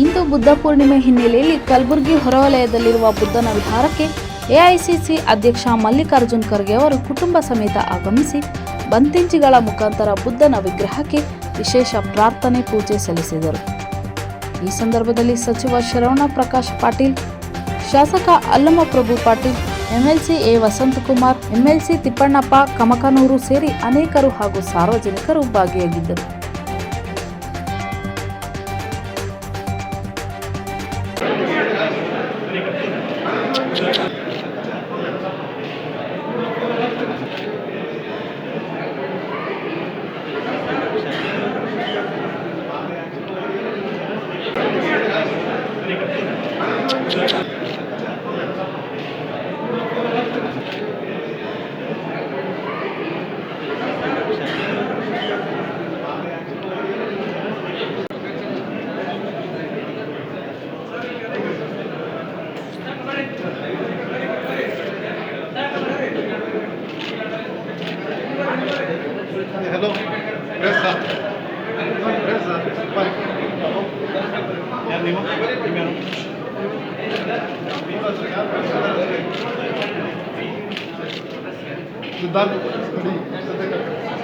ಇಂದು ಬುದ್ಧ ಪೂರ್ಣಿಮೆ ಹಿನ್ನೆಲೆಯಲ್ಲಿ ಕಲಬುರಗಿ ಹೊರವಲಯದಲ್ಲಿರುವ ಬುದ್ಧನ ವಿಹಾರಕ್ಕೆ ಎಐಸಿಸಿ ಅಧ್ಯಕ್ಷ ಮಲ್ಲಿಕಾರ್ಜುನ್ ಖರ್ಗೆ ಅವರು ಕುಟುಂಬ ಸಮೇತ ಆಗಮಿಸಿ ಬಂತಿಂಚಿಗಳ ಮುಖಾಂತರ ಬುದ್ಧನ ವಿಗ್ರಹಕ್ಕೆ ವಿಶೇಷ ಪ್ರಾರ್ಥನೆ ಪೂಜೆ ಸಲ್ಲಿಸಿದರು. ಈ ಸಂದರ್ಭದಲ್ಲಿ ಸಚಿವ ಶರವಣ ಪ್ರಕಾಶ್ ಪಾಟೀಲ್, ಶಾಸಕ Allamaprabhu Patil, MLC A Vasanthakumar, MLC Thippannappa, Kamakanur ಸೇರಿ ಅನೇಕರು ಹಾಗೂ ಸಾರ್ವಜನಿಕರು ಭಾಗಿಯಾಗಿದ್ದರು. Hello? Pressa. Pressa. Press up. Vai. É a? Primeiro. Cuidado. Cuidado.